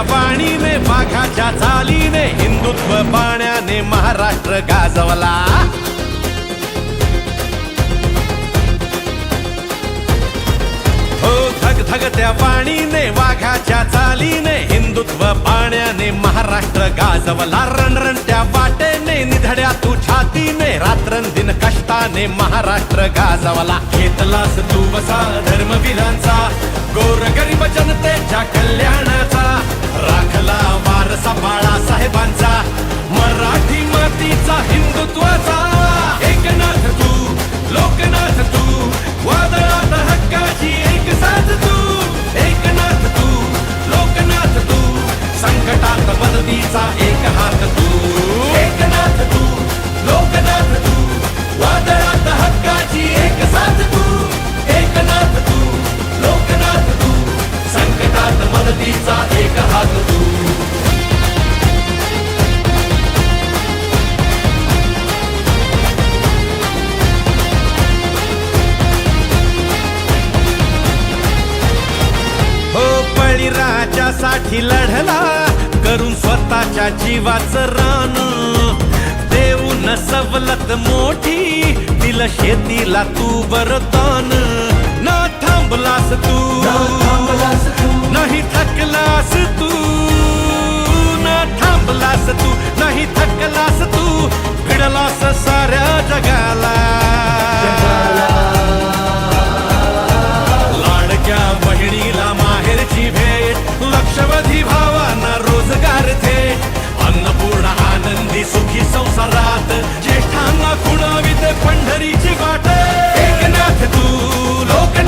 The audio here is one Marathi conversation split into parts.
थग पाणीने त्या चालीने हिंदुत्व पाण्याने महाराष्ट्र गाजवला. हो थग थग त्या वाणीने वाघाच्या चालीने हिंदुत्व पाण्याने महाराष्ट्र गाजवला. रणरण त्या वाटेने निधड्या तू छातीने रात्रंदिन कष्टाने महाराष्ट्र गाजवला. घेतलास तू वसा धर्मवीरांचा गोर गरीब जनतेच्या कल्याणाचा. राखला वारसा बाळा साहेबांचा. मराठी मातीचा हिंदुत्वाचा. एकनाथ तू लोकनाथ तू वादळात हक्काची एक साथ तू. एकनाथ तू लोकनाथ तू संकटात मदतीचा एक हात तू. एकनाथ तू लोकनाथ तू वादळात हक्काची एक साथ तू. एकनाथ तू लोकनाथ तू संकटात मदतीचा हात तू हो बळीराजासाठी लढला करून स्वतःच्या जीवाचं रान. देऊन सवलत मोठी दिल शेतीला तू वरदान न थांबलास तू. नाही थकलास लाडक्या बहिणीला माहेरची भेट लक्षवधी भावांना रोजगार थेट. अन्नपूर्ण आनंदी सुखी संसारात ज्येष्ठांना खुणावित पंढरीची वाट. एकनाथ तू लोक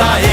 एकनाथ